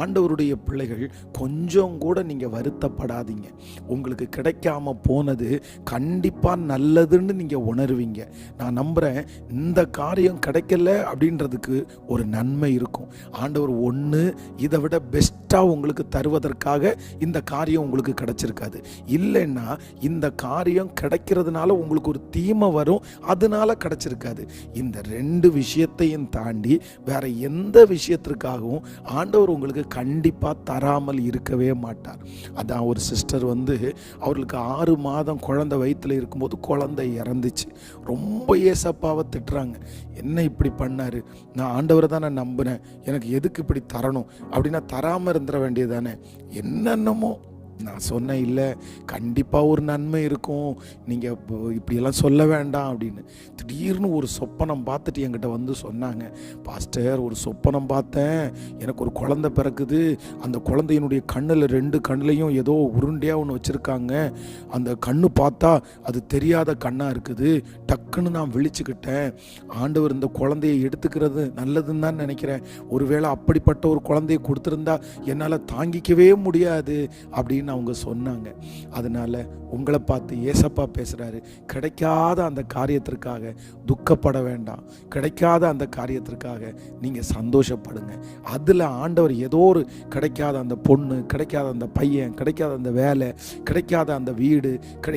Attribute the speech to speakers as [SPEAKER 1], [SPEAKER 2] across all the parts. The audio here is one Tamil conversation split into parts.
[SPEAKER 1] ஆண்டவருடைய பிள்ளைகள் கொஞ்சம் கூட நீங்கள் வருத்தப்படாதீங்க. உங்களுக்கு கிடைக்காம போனது கண்டிப்பாக நல்லதுன்னு நீங்கள் உணர்வீங்க. நான் நம்புகிறேன் இந்த காரியம் கிடைக்கல அப்படின்றதுக்கு ஒரு நன்மை இருக்கும். ஆண்டவர் ஒன்று இதை விட பெஸ்ட்டாக உங்களுக்கு தருவதற்காக இந்த காரியம் உங்களுக்கு கிடைச்சிருக்காது. இல்லைன்னா இந்த காரியம் கிடைக்கிறதுனால உங்களுக்கு ஒரு தீமை வரும் அதனால கிடைச்சிருக்காது. இந்த ரெண்டு விஷயத்தையும் தாண்டி வேற எந்த விஷயத்திற்காகவும் ஆண்டவர் உங்களுக்கு கண்டிப்பாக தராமல் இருக்கவே மாட்டார். அதான் ஒரு சிஸ்டர் வந்து அவர்களுக்கு ஆறு மாதம் குழந்தை வயிற்றில் இருக்கும்போது குழந்தை இறந்துச்சு. ரொம்ப ஏசப்பாவை திட்டுறாங்க. என்ன இப்படி பண்ணார்? நான் ஆண்டவரை தான் நான் நம்பினேன் எனக்கு எதுக்கு இப்படி தரணும்? அப்படின்னா தராமல் இருந்துட வேண்டியதானே என்னென்னமோ நான் சொன்னேன் இல்லை கண்டிப்பாக ஒரு நன்மை இருக்கும். நீங்கள் இப்படியெல்லாம் சொல்ல வேண்டாம் அப்படின்னு. திடீர்னு ஒரு சொப்பனம் பார்த்துட்டு என்கிட்ட வந்து சொன்னாங்க. பாஸ்டர் ஒரு சொப்பனம் பார்த்தேன். எனக்கு ஒரு குழந்தை பிறக்குது. அந்த குழந்தையினுடைய கண்ணில் ரெண்டு கண்ணுலையும் ஏதோ உருண்டையாக ஒன்று வச்சுருக்காங்க. அந்த கண்ணு பார்த்தா அது தெரியாத கண்ணாக இருக்குது. டக்குன்னு நான் விழிச்சுக்கிட்டேன். ஆண்டவர் இந்த குழந்தையை எடுத்துக்கிறது நல்லதுன்னு தான் நினைக்கிறேன். ஒருவேளை அப்படிப்பட்ட ஒரு குழந்தையை கொடுத்துருந்தா என்னால் தாங்கிக்கவே முடியாது. அப்படின்னு அவங்க சொன்னாங்க. அதனால உங்களை பார்த்து ஏசப்பா பேசுகிறாரு கிடைக்காத அந்த காரியத்திற்காக துக்கப்பட வேண்டாம். கிடைக்காத அந்த காரியத்திற்காக நீங்கள் சந்தோஷப்படுங்க. அதில் ஆண்டவர் ஏதோ ஒரு கிடைக்காத அந்த பொண்ணு கிடைக்காத அந்த பையன் கிடைக்காத அந்த வேலை கிடைக்காத அந்த வீடு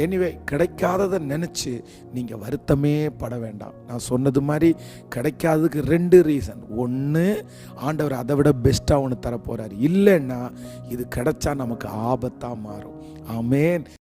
[SPEAKER 1] எனிவே கிடைக்காததை நினச்சி நீங்கள் வருத்தமே பட வேண்டாம். நான் சொன்னது மாதிரி கிடைக்காததுக்கு ரெண்டு ரீசன் ஒன்று ஆண்டவர் அதை விட பெஸ்ட்டாக ஒன்று தரப்போகிறார் இல்லைன்னா இது கிடைச்சா நமக்கு ஆபத்து. Amém.